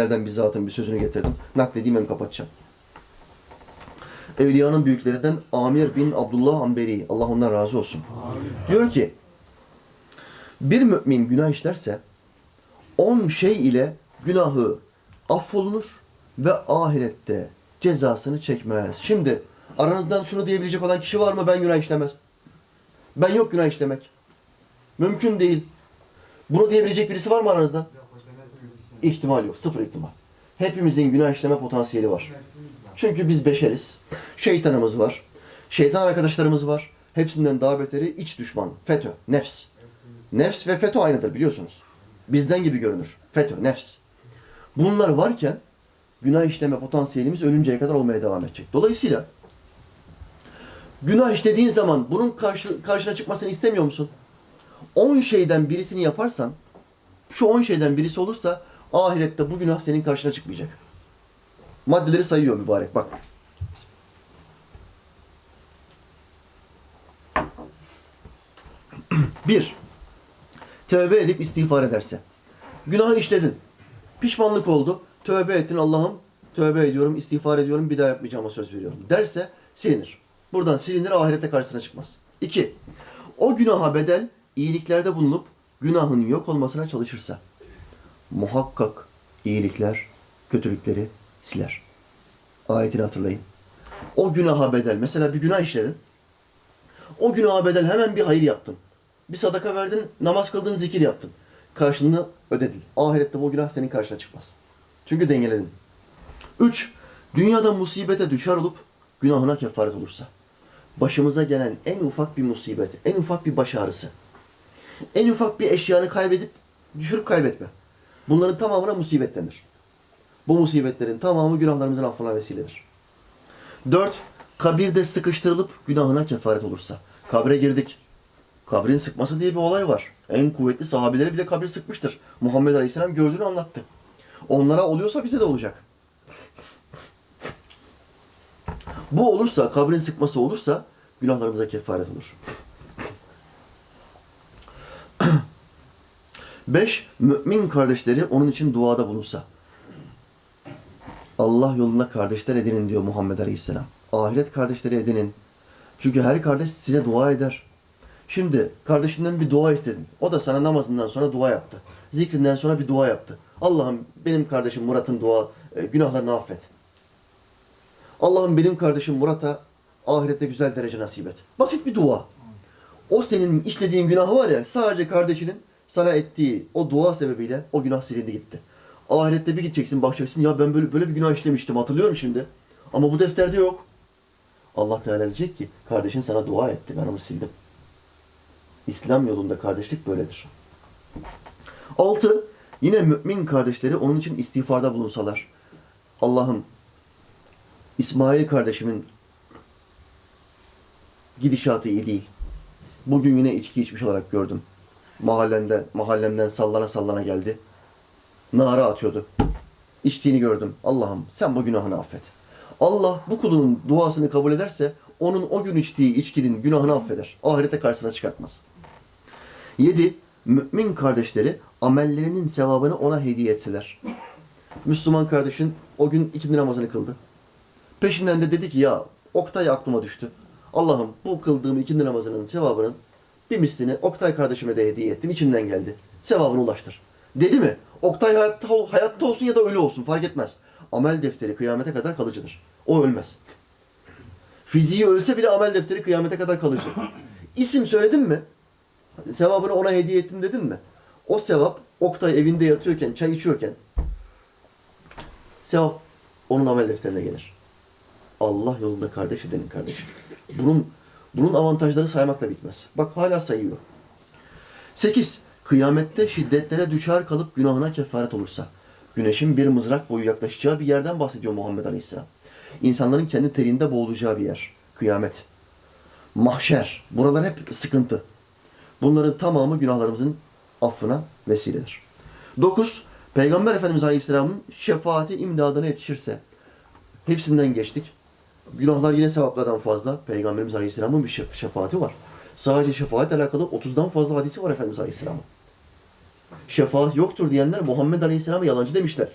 Velilerden bir zatın bir sözünü getirdim. Nakledeyim hem kapatacağım. Evliyanın büyüklerinden Amir bin Abdullah Amberi. Allah ondan razı olsun. Diyor ki bir mümin günah işlerse on şey ile günahı affolunur ve ahirette cezasını çekmez. Şimdi aranızdan şunu diyebilecek olan kişi var mı? Ben günah işlemez. Ben yok günah işlemek. Mümkün değil. Bunu diyebilecek birisi var mı aranızda? İhtimal yok. Sıfır ihtimal. Hepimizin günah işleme potansiyeli var. Çünkü biz beşeriz. Şeytanımız var. Şeytan arkadaşlarımız var. Hepsinden daha beteri iç düşman. FETÖ, nefs. Nefs ve FETÖ aynıdır biliyorsunuz. Bizden gibi görünür. FETÖ, nefs. Bunlar varken günah işleme potansiyelimiz ölünceye kadar olmaya devam edecek. Dolayısıyla günah işlediğin zaman bunun karşı, karşına çıkmasını istemiyor musun? 10 şeyden birisini yaparsan, şu 10 şeyden birisi olursa ahirette bu günah senin karşına çıkmayacak. Maddeleri sayıyor mübarek bak. Bir, tövbe edip istiğfar ederse. Günahı işledin. Pişmanlık oldu. Tövbe ettin Allah'ım. Tövbe ediyorum, istiğfar ediyorum, bir daha yapmayacağıma söz veriyorum. Derse silinir. Buradan silinir, ahirete karşısına çıkmaz. İki, o günaha bedel iyiliklerde bulunup günahın yok olmasına çalışırsa muhakkak iyilikler kötülükleri siler. Ayetini hatırlayın. O günaha bedel, mesela bir günah işledin. O günaha bedel hemen bir hayır yaptın. Bir sadaka verdin, namaz kıldın, zikir yaptın. Karşılığını ödedin. Ahirette bu günah senin karşına çıkmaz. Çünkü dengeledin. Üç, dünyada musibete düşer olup günahına kefaret olursa. Başımıza gelen en ufak bir musibet, en ufak bir baş ağrısı, en ufak bir eşyanı kaybedip düşürüp kaybetme. Bunların tamamına musibet denir. Bu musibetlerin tamamı günahlarımızın affına vesiledir. Dört, kabirde sıkıştırılıp günahına kefaret olursa. Kabre girdik. Kabrin sıkması diye bir olay var. En kuvvetli sahabeleri bile kabir sıkmıştır. Muhammed Aleyhisselam gördüğünü anlattı. Onlara oluyorsa bize de olacak. Bu olursa, kabrin sıkması olursa günahlarımıza kefaret olur. Beş, mümin kardeşleri onun için duada bulunsa. Allah yolunda kardeşler edinin diyor Muhammed Aleyhisselam. Ahiret kardeşleri edinin. Çünkü her kardeş size dua eder. Şimdi kardeşinden bir dua istedin. O da sana namazından sonra dua yaptı. Zikrinden sonra bir dua yaptı. Allah'ım benim kardeşim Murat'ın dua, e, günahlarını affet. Allah'ım benim kardeşim Murat'a ahirette güzel derece nasip et. Basit bir dua. O senin işlediğin günahı var ya sadece kardeşinin sana ettiği o dua sebebiyle o günah silindi gitti. Ahirette bir gideceksin bakacaksın ya ben böyle böyle bir günah işlemiştim hatırlıyorum şimdi. Ama bu defterde yok. Allah Teala diyecek ki kardeşin sana dua etti ben onu sildim. İslam yolunda kardeşlik böyledir. Altı, yine mümin kardeşleri onun için istiğfarda bulunsalar. Allah'ım İsmail kardeşimin gidişatı iyi değil. Bugün yine içki içmiş olarak gördüm. Mahallende, mahallemden sallana sallana geldi. Nara atıyordu. İçtiğini gördüm. Allah'ım sen bu günahını affet. Allah bu kulunun duasını kabul ederse onun o gün içtiği içkinin günahını affeder. Ahirete karşısına çıkartmaz. 7. Mümin kardeşleri amellerinin sevabını ona hediye etseler. Müslüman kardeşin o gün ikindi namazını kıldı. Peşinden de dedi ki ya Oktay aklıma düştü. Allah'ım bu kıldığım ikindi namazının sevabının bir mislini Oktay kardeşime de hediye ettim. içimden geldi. Sevabını ulaştır. Dedi mi? Oktay hayatta, hayatta olsun ya da ölü olsun fark etmez. Amel defteri kıyamete kadar kalıcıdır. O ölmez. Fiziği ölse bile amel defteri kıyamete kadar kalıcı. İsim söyledin mi? Sevabını ona hediye ettim dedin mi? O sevap Oktay evinde yatıyorken, çay içiyorken sevap onun amel defterine gelir. Allah yolunda kardeş edenin kardeşim. Bunun bunun avantajları saymakla bitmez. Bak hala sayıyor. 8. Kıyamette şiddetlere düşer kalıp günahına kefaret olursa. Güneşin bir mızrak boyu yaklaşacağı bir yerden bahsediyor Muhammed Aleyhisselam. İnsanların kendi terinde boğulacağı bir yer. Kıyamet. Mahşer. Buralar hep sıkıntı. Bunların tamamı günahlarımızın affına vesiledir. 9. Peygamber Efendimiz Aleyhisselam'ın şefaati imdadına yetişirse. Hepsinden geçtik. Günahlar yine sevaplardan fazla. Peygamberimiz Aleyhisselam'ın bir şef- şefaati var. Sadece şefaatle alakalı 30'dan fazla hadisi var Efendimiz Aleyhisselam'ın. Şefaat yoktur diyenler Muhammed Aleyhisselam'a yalancı demişler.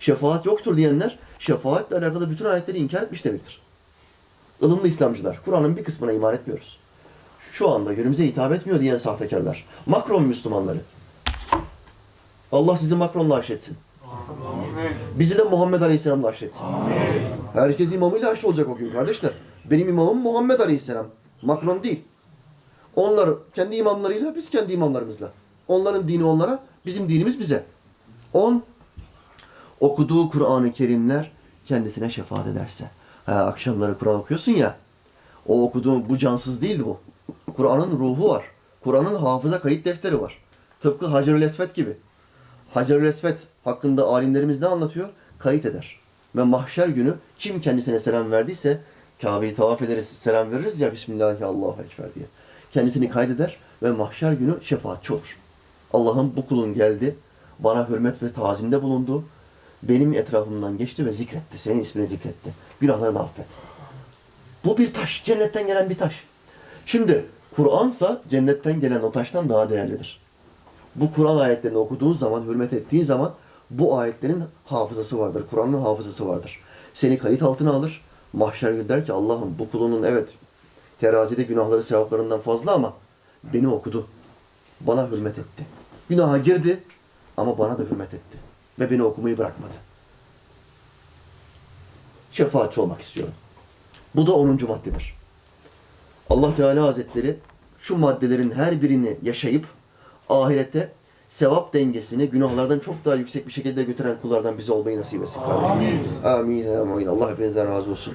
şefaat yoktur diyenler şefaatle alakalı bütün ayetleri inkar etmiş demektir. ılımlı İslamcılar, Kur'an'ın bir kısmına iman etmiyoruz. Şu anda günümüze hitap etmiyor diyen sahtekarlar. Makron Müslümanları. Allah sizi Makron'la haşretsin. Bizi de Muhammed Aleyhisselam'la haşretsin. Herkes imamıyla haşr olacak o gün kardeşler. Benim imamım Muhammed Aleyhisselam. Makron değil. Onlar kendi imamlarıyla, biz kendi imamlarımızla. Onların dini onlara, bizim dinimiz bize. On, okuduğu Kur'an-ı Kerimler kendisine şefaat ederse. Ha, akşamları Kur'an okuyorsun ya, o okuduğun, bu cansız değildi bu. Kur'an'ın ruhu var. Kur'an'ın hafıza kayıt defteri var. Tıpkı Hacerül Esved gibi. Hacerül Esved hakkında alimlerimiz ne anlatıyor? Kayıt eder. Ve mahşer günü kim kendisine selam verdiyse Kabe'yi tavaf ederiz, selam veririz ya Bismillahi Allahu Ekber diye. Kendisini kaydeder ve mahşer günü şefaatçi olur. Allah'ım bu kulun geldi, bana hürmet ve tazimde bulundu. Benim etrafımdan geçti ve zikretti. Senin ismini zikretti. Günahlarını affet. Bu bir taş. Cennetten gelen bir taş. Şimdi Kur'ansa cennetten gelen o taştan daha değerlidir. Bu Kur'an ayetlerini okuduğun zaman, hürmet ettiğin zaman bu ayetlerin hafızası vardır. Kur'an'ın hafızası vardır. Seni kayıt altına alır. Mahşer günü der ki Allah'ım bu kulunun evet terazide günahları sevaplarından fazla ama beni okudu. Bana hürmet etti. Günaha girdi ama bana da hürmet etti. Ve beni okumayı bırakmadı. Şefaatçi olmak istiyorum. Bu da 10. maddedir. Allah Teala Hazretleri şu maddelerin her birini yaşayıp ahirette sevap dengesini günahlardan çok daha yüksek bir şekilde götüren kullardan bize olmayı nasip etsin. Amin. Amin. Amin. Allah hepinizden razı olsun.